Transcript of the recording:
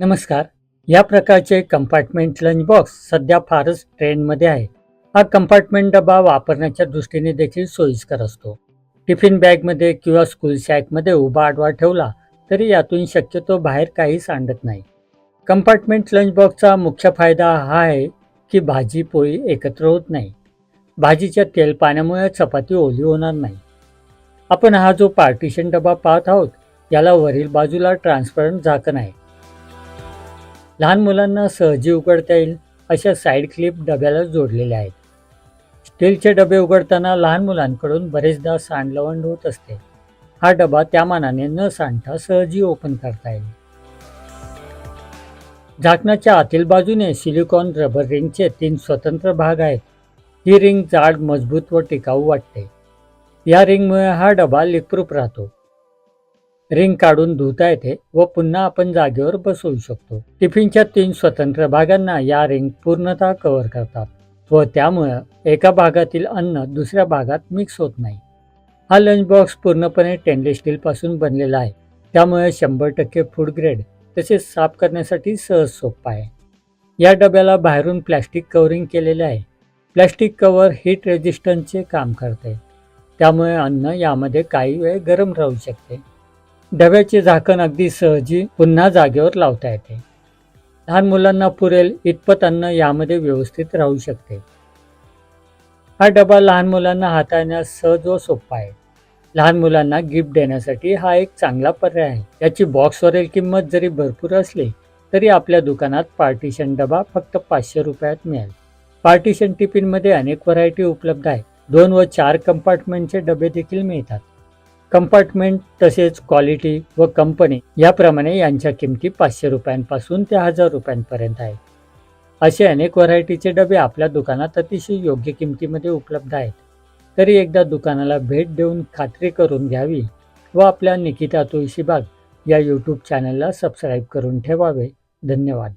नमस्कार. या प्रकारचे कंपार्टमेंट लंच बॉक्स सध्या फारच ट्रेंडमध्ये आहे. हा कंपार्टमेंट डबा वापरण्याच्या दृष्टीने देखील सोयीस्कर असतो. टिफिन बॅगमध्ये किंवा स्कूल सॅकमध्ये उभा आडवा ठेवला तरी यातून शक्यतो बाहेर काही सांडत नाही. कंपार्टमेंट लंच बॉक्सचा मुख्य फायदा हा आहे की भाजी पोळी एकत्र होत नाही. भाजीच्या तेल पाण्यामुळे चपाती ओली होणार नाही. आपण हा जो पार्टिशन डबा पाहत आहोत याला वरील बाजूला ट्रान्सपरंट झाकण आहे. लहान मुलांना सहजी उघडता येईल अशा साईड क्लिप डब्याला जोडलेल्या आहेत. स्टीलचे डबे उघडताना लहान मुलांकडून बरेचदा सांडलवंड होत असते. हा डबा त्या मानाने न सांडता सहजी ओपन करता येईल. झाकणाच्या आतील बाजूने सिलिकॉन रबर रिंगचे तीन स्वतंत्र भाग आहेत. ही रिंग जाड मजबूत व टिकाऊ वाटते. या रिंगमुळे हा डबा लिकप्रूफ राहतो. रिंग काढून धुता येते व पुन्हा आपण जागेवर बसवू शकतो. टिफिनच्या तीन स्वतंत्र भागांना या रिंग पूर्णतः कव्हर करतात व त्यामुळे एका भागातील अन्न दुसऱ्या भागात मिक्स होत नाही. हा लंच बॉक्स पूर्णपणे स्टेनलेस स्टीलपासून बनलेला आहे. त्यामुळे शंभर टक्के फूड ग्रेड तसेच साफ करण्यासाठी सहज सोपा आहे. या डब्याला बाहेरून प्लॅस्टिक कव्हरिंग केलेले आहे. प्लॅस्टिक कव्हर हीट रेजिस्टन्सचे काम करते. त्यामुळे अन्न यामध्ये काही वेळ गरम राहू शकते. डब्याचे झाकण अगदी सहजी पुन्हा जागेवर लावता येते. लहान मुलांना पुरेल इतपत अन्न यामध्ये व्यवस्थित राहू शकते. हा डबा लहान मुलांना हाताळण्यास सहज व सोपा आहे. लहान मुलांना गिफ्ट देण्यासाठी हा एक चांगला पर्याय आहे. याची बॉक्सवरील किंमत जरी भरपूर असली तरी आपल्या दुकानात पार्टिशन डबा फक्त पाचशे रुपयात मिळेल. पार्टिशन टिफिनमध्ये अनेक व्हरायटी उपलब्ध आहेत. दोन व चार कंपार्टमेंटचे डबे देखील मिळतात. कंपार्टमेंट तसेच क्वालिटी व कंपनी याप्रमाणे यांच्या किमती पाचशे रुपयांपासून ते हजार रुपयांपर्यंत आहेत. असे अनेक व्हरायटीचे डबे आपल्या दुकानात अतिशय योग्य किमतीमध्ये उपलब्ध आहेत. तरी एकदा दुकानाला भेट देऊन खात्री करून घ्यावी व आपल्या निकिता तुळशीबाग या यूट्यूब चॅनलला सबस्क्राईब करून ठेवावे. धन्यवाद.